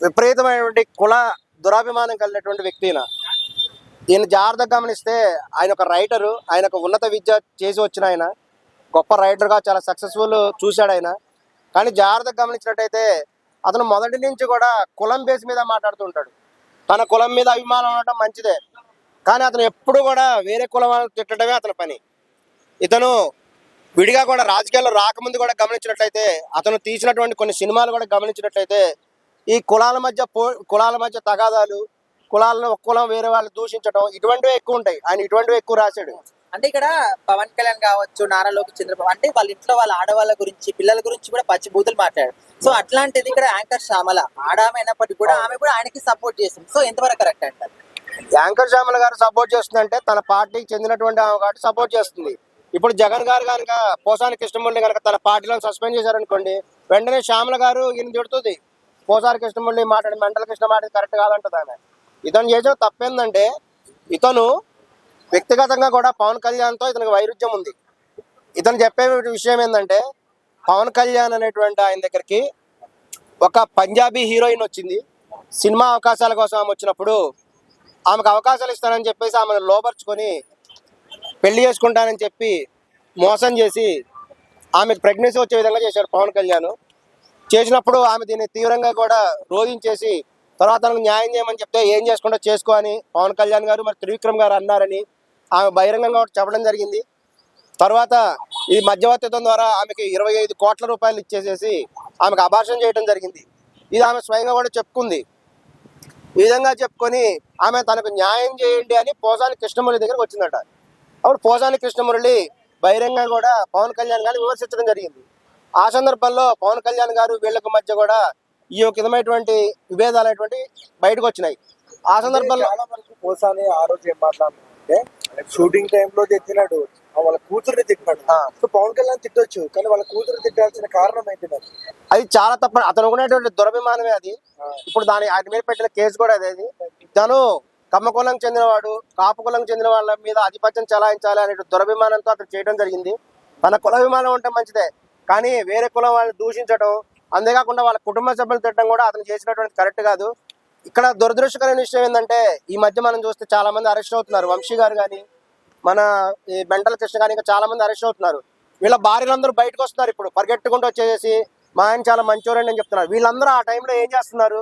విపరీతమైనటువంటి కుల దురాభిమానం కలిగినటువంటి వ్యక్తి ఈయన ఈయన జాగ్రత్తగా గమనిస్తే ఆయన ఒక రైటరు ఆయన ఒక ఉన్నత విద్య చేసి వచ్చిన ఆయన. గొప్ప రైటర్గా చాలా సక్సెస్ఫుల్ చూశాడు ఆయన. కానీ జాగ్రత్తగా గమనించినట్టయితే అతను మొదటి నుంచి కూడా కులం బేస్ మీద మాట్లాడుతుంటాడు తన కులం మీద అభిమానం ఉండటం మంచిదే. కానీ అతను ఎప్పుడు కూడా వేరే కులం తిట్టడమే అతని పని. ఇతను విడిగా కూడా రాజకీయాల్లో రాకముందు కూడా గమనించినట్లయితే అతను తీసినటువంటి కొన్ని సినిమాలు కూడా గమనించినట్లయితే ఈ కులాల మధ్య పో కులాల మధ్య తగాదాలు కులాలను ఒక కులం వేరే వాళ్ళు దూషించడం ఇటువంటివే ఎక్కువ ఉంటాయి. ఆయన ఇటువంటివే ఎక్కువ రాశాడు. అంటే ఇక్కడ పవన్ కళ్యాణ్ కావచ్చు నారా లోకి చంద్రబాబు అంటే వాళ్ళ ఇంట్లో వాళ్ళ ఆడవాళ్ళ గురించి పిల్లల గురించి కూడా పచ్చి బూతులు మాట్లాడారు. సో అట్లాంటిది ఇక్కడ యాంకర్ శ్యామల ఆడామె అయినప్పటికీ కూడా ఆమె కూడా ఆయనకి సపోర్ట్ చేసింది. సో ఎంతవరకు కరెక్ట్ అంటారు? యాంకర్ శ్యామల గారు సపోర్ట్ చేస్తుందంటే తన పార్టీకి చెందినటువంటి ఆమె కాబట్టి సపోర్ట్ చేస్తుంది. ఇప్పుడు జగన్ గారు కనుక పోసాని కృష్ణమురళి కనుక తన పార్టీలో సస్పెండ్ చేశారనుకోండి వెంటనే శ్యామల గారు ఈయన తిడుతుంది. పోసారి కృష్ణమురళి మాట్లాడి మండల కృష్ణ మాట కరెక్ట్ కాదంటది ఆమె. ఇతను చేసిన తప్పేందంటే ఇతను వ్యక్తిగతంగా కూడా పవన్ కళ్యాణ్తో ఇతనికి వైరుధ్యం ఉంది. ఇతను చెప్పే విషయం ఏంటంటే పవన్ కళ్యాణ్ అనేటువంటి ఆయన దగ్గరికి ఒక పంజాబీ హీరోయిన్ వచ్చింది. సినిమా అవకాశాల కోసం ఆమె వచ్చినప్పుడు ఆమెకు అవకాశాలు ఇస్తానని చెప్పేసి ఆమెను లోపరుచుకొని పెళ్ళి చేసుకుంటానని చెప్పి మోసం చేసి ఆమెకు ప్రెగ్నెన్సీ వచ్చే విధంగా చేశాడు పవన్ కళ్యాణ్. చేసినప్పుడు ఆమె దీన్ని తీవ్రంగా కూడా రోధించేసి తర్వాత తనకు న్యాయం చేయమని చెప్తే ఏం చేసుకుంటా చేసుకో అని పవన్ కళ్యాణ్ గారు మరి త్రివిక్రమ్ గారు అన్నారని ఆమె బహిరంగంగా ఒకటి చెప్పడం జరిగింది. తర్వాత ఈ మధ్యవర్తిత్వం ద్వారా ఆమెకి ఇరవై ఐదు కోట్ల రూపాయలు ఇచ్చేసేసి ఆమెకు అభాషణ చేయడం జరిగింది. ఇది ఆమె స్వయంగా కూడా చెప్పుకుంది. ఈ విధంగా చెప్పుకొని ఆమె తనకు న్యాయం చేయండి అని పోసాని కృష్ణమురళి దగ్గరకు వచ్చిందట. అప్పుడు పోసాని కృష్ణమురళి బహిరంగంగా కూడా పవన్ కళ్యాణ్ గారిని విమర్శించడం జరిగింది. ఆ సందర్భంలో పవన్ కళ్యాణ్ గారు వీళ్ళకి మధ్య కూడా ఈ యొక్క విధమైనటువంటి విభేదాలు అనేటువంటి బయటకు వచ్చినాయి. ఆ సందర్భంలో పోసాని ఆ రోజు ఏం మాట్లాడుతుంటే షూటింగ్ టైంలో తిట్టినాడు. ఆ వాళ్ళ కూతుర్ని తిట్టినాడు. సో పవన్ కళ్యాణ్ తిట్టొచ్చు కానీ వాళ్ళ కూతురు తిట్టాల్సిన కారణం ఏంటి అది చాలా తప్ప. అతను ఉన్నటువంటి దురభిమానమే అది. ఇప్పుడు దాని ఆయన మీద పెట్టిన కేసు కూడా అదే అది. తను కమ్మ కులం చెందినవాడు కాపు కులం చెందిన వాళ్ళ మీద ఆధిపత్యం చెలాయించాలి అనే దురభిమానంతో అతను చేయడం జరిగింది. తన కులాభిమానం ఉంటే మంచిదే. కానీ వేరే కులం వాళ్ళని దూషించడం అంతేకాకుండా వాళ్ళ కుటుంబ సభ్యులు తిట్టడం కూడా అతను చేసినటువంటి కరెక్ట్ కాదు. ఇక్కడ దురదృష్టకరమైన విషయం ఏంటంటే ఈ మధ్య మనం చూస్తే చాలా మంది అరెస్ట్ అవుతున్నారు. వంశీ గారు కానీ మన ఈ బెంటల కృష్ణ కానీ ఇంకా చాలా మంది అరెస్ట్ అవుతున్నారు. వీళ్ళ భార్యలందరూ బయటకు వస్తున్నారు ఇప్పుడు. పరిగెట్టుకుంటూ వచ్చేసి మా ఆయన చాలా మంచోరండి అని చెప్తున్నారు. వీళ్ళందరూ ఆ టైంలో ఏం చేస్తున్నారు?